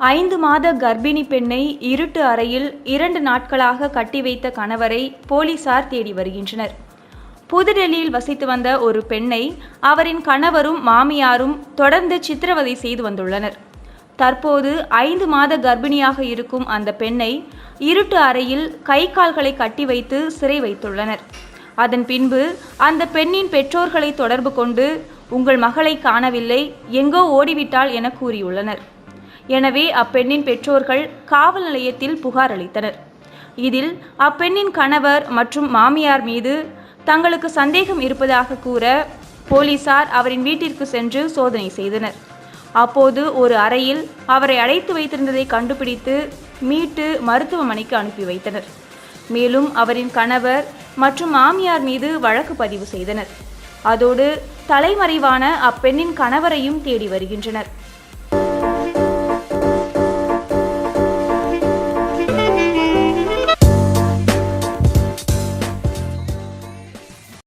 ஐந்து மாத கர்ப்பிணி பெண்ணை இருட்டு அறையில் இரண்டு நாட்களாக கட்டி வைத்த கணவரை போலீசார் தேடி வருகின்றனர். புதுடெல்லியில் வசித்து வந்த ஒரு பெண்ணை அவரின் கணவரும் மாமியாரும் தொடர்ந்து சித்திரவதை செய்து வந்துள்ளனர். தற்போது ஐந்து மாத கர்ப்பிணியாக இருக்கும் அந்த பெண்ணை இருட்டு அறையில் கை கால்களை கட்டி வைத்து சிறை வைத்துள்ளனர். அதன் பின்பு அந்த பெண்ணின் பெற்றோர்களை தொடர்பு கொண்டு உங்கள் மகளை காணவில்லை எங்கோ ஓடிவிட்டாள் என கூறியுள்ளனர். எனவே அப்பெண்ணின் பெற்றோர்கள் காவல் நிலையத்தில் புகார் அளித்தனர். இதில் அப்பெண்ணின் கணவர் மற்றும் மாமியார் மீது தங்களுக்கு சந்தேகம் இருப்பதாக கூற போலீசார் அவரின் வீட்டிற்கு சென்று சோதனை செய்தனர். அப்போது ஒரு அறையில் அவரை அடைத்து வைத்திருந்ததை கண்டுபிடித்து மீட்டு மருத்துவமனைக்கு அனுப்பி வைத்தனர். மேலும் அவரின் கணவர் மற்றும் மாமியார் மீது வழக்கு பதிவு செய்தனர். அதோடு தலைமறைவான அப்பெண்ணின் கணவரையும் தேடி வருகின்றனர்.